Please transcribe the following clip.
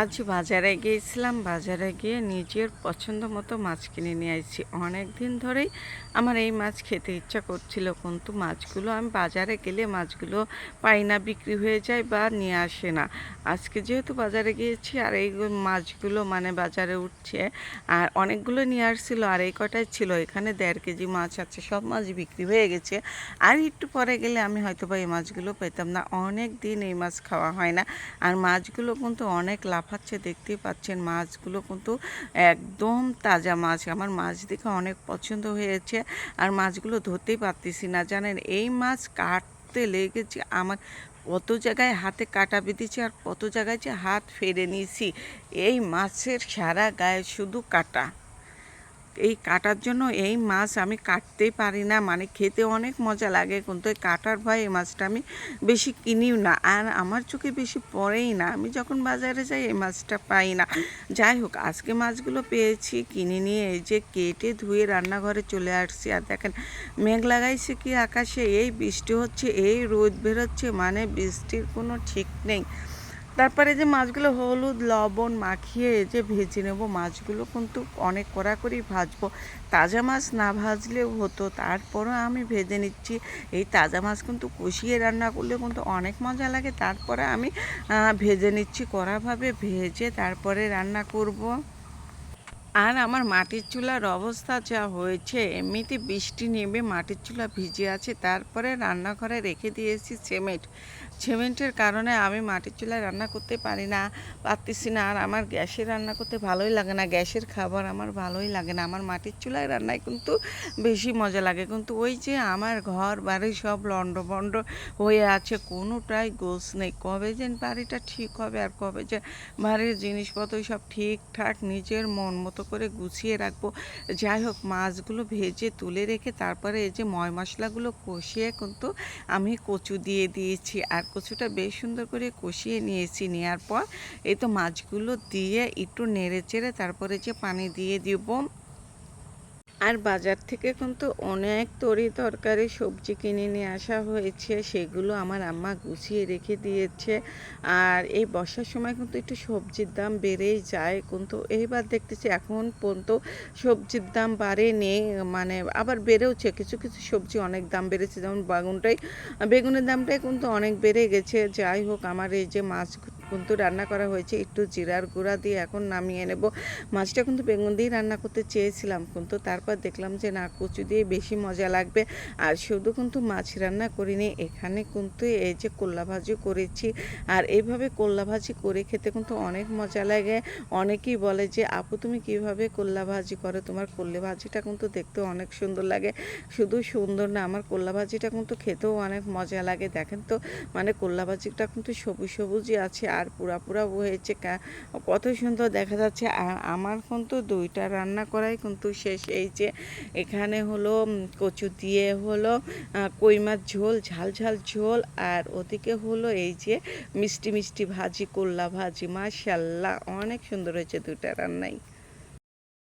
আজ বাজারে গিয়েছিলাম, বাজারে গিয়ে নিজের পছন্দ মতো মাছ কিনে নিয়ে আসছি। অনেক দিন ধরেই আমার এই মাছ খেতে ইচ্ছা করছিল, কিন্তু মাছগুলো আমি বাজারে গেলে মাছগুলো পাই না, বিক্রি হয়ে যায় বা নিয়ে আসে না। আজকে যেহেতু বাজারে গিয়েছি আর এই মাছগুলো মানে বাজারে উঠছে, আর অনেকগুলো নিয়ে আসছিল আর এই কটাই ছিল, এখানে দেড় কেজি মাছ আছে, সব মাছ বিক্রি হয়ে গেছে। আর একটু পরে গেলে আমি হয়তো বা এই মাছগুলো পেতাম না। অনেক দিন এই মাছ খাওয়া হয় না, আর মাছগুলো কিন্তু অনেক লাফাচ্ছে দেখতেই পাচ্ছেন মাছগুলো কিন্তু একদম তাজা মাছ। আমার মাছ দেখে অনেক পছন্দ হয়েছে আর মাছগুলো ধরতেই পারতেছি না। জানেন, এই মাছ কাটতে লেগেছে, আমার কত জায়গায় হাতে কাটা বেঁধেছি আর কত জায়গায় যে হাত ফেরে নিয়েছি। এই মাছের সারা গায়ে শুধু কাটা। এই কাটার জন্য এই মাছ আমি কাটতেই পারি না। মানে খেতে অনেক মজা লাগে কিন্তু এই কাটার ভয় এই মাছটা আমি বেশি কিনিও না। আর আমার চোখে বেশি পড়েই না। আমি যখন বাজারে যাই এই মাছটা পাই না। যাই হোক, আজকে মাছগুলো পেয়েছি, কিনে নিয়ে এই যে কেটে ধুয়ে রান্নাঘরে চলে আসছি। আর দেখেন, মেঘ লাগাইছে কি আকাশে? এই বৃষ্টি হচ্ছে, এই রোদ বেরোচ্ছে মানে বৃষ্টির কোনো ঠিক নেই। তারপরে যে মাছগুলো হলুদ, লবণ মাখিয়ে যে ভেজে নেব মাছগুলো কিন্তু অনেক কড়া করেই ভাজবো। তাজা মাছ না ভাজলেও হতো, তারপরও আমি ভেজে নিচ্ছি। এই তাজা মাছ কিন্তু কষিয়ে রান্না করলে কিন্তু অনেক মজা লাগে। তারপরে আমি ভেজে নিচ্ছি কড়াভাবে, ভেজে তারপরে রান্না করব। আর আমার মাটির চুলার অবস্থা যা হয়েছে, এমনিতে বৃষ্টি নেমে মাটির চুলা ভিজে আছে। তারপরে রান্নাঘরে রেখে দিয়েছি সিমেন্ট। সিমেন্টের কারণে আমি মাটির চুলায় রান্না করতে পারি না, পারতেছি না। আর আমার গ্যাসে রান্না করতে ভালোই লাগে না। গ্যাসের খাবার আমার ভালোই লাগে না। আমার মাটির চুলায় রান্নায় কিন্তু বেশি মজা লাগে। কিন্তু ওই যে আমার ঘর, বাড়ি সব লন্ডভন্ড হয়ে আছে, কোনোটাই গোছ নেই। কবে যে বাড়িটা ঠিক হবে আর কবে যে বাড়ির জিনিসপত্র সব ঠিকঠাক নিজের মন মতো করে গুছিয়ে রাখব। যাই হোক, মাছগুলো ভেজে তুলে রেখে তারপরে এই যে ময় মশলাগুলো কষিয়ে কিন্তু আমি কচু দিয়ে দিয়েছি। আর কচুটা বেশ সুন্দর করে কষিয়ে নিয়েছি। নেওয়ার পর এই তো মাছগুলো দিয়ে একটু নেড়ে চেড়ে তারপরে যে পানি দিয়ে দিব আর বাজার থেকে কিন্তু অনেক তরি তরকারি, সবজি কিনে নিয়ে আসা হয়েছে। সেগুলো আমার আম্মা গুছিয়ে রেখে দিয়েছে। আর এই বর্ষার সময় কিন্তু একটু সবজির দাম বেড়েই যায়। কিন্তু এইবার দেখতেছি এখন পর্যন্ত সবজির দাম বাড়েনি। মানে আবার বেড়েওছে, কিছু কিছু সবজি অনেক দাম বেড়েছে। যেমন বাগুনটাই, বেগুনের দামটাই কিন্তু অনেক বেড়ে গেছে। যাই হোক, আমার এই যে মাছ কিন্তু রান্না করা হয়েছে একটু জিরার গুঁড়া দিয়ে এখন নামিয়ে নেব। মাছটা কিন্তু বেগুন দিয়ে রান্না করতে চেয়েছিলাম, কিন্তু তারপর দেখলাম যে না, কচু দিয়ে বেশি মজা লাগবে। আর শুধু কিন্তু মাছ রান্না করিনি, এখানে কিন্তু এই যে কোল্লা ভাজি করেছি। আর এইভাবে কোল্লা ভাজি করে খেতে কিন্তু অনেক মজা লাগে। অনেকেই বলে যে, আপু, তুমি কীভাবে কোল্লা ভাজি করো? তোমার কোল্লে ভাজিটা কিন্তু দেখতে অনেক সুন্দর লাগে। শুধু সুন্দর না, আমার কোল্লা ভাজিটা কিন্তু খেতেও অনেক মজা লাগে। দেখেন তো মানে কোল্লা ভাজিটা কিন্তু সবুজ সবুজই আছে। আর পুরা পুরা হয়েছে কত সুন্দর দেখা যাচ্ছে। আমার কিন্তু দুইটা রান্না করাই কিন্তু শেষ। এই যে এখানে হলো কচু দিয়ে হলো কই মাছ ঝোল, ঝাল ঝাল ঝোল। আর ওদিকে হলো এই যে মিষ্টি মিষ্টি ভাজি কোল্লা ভাজি, মাশাল্লাহ, অনেক সুন্দর হয়েছে দুইটা রান্নাই।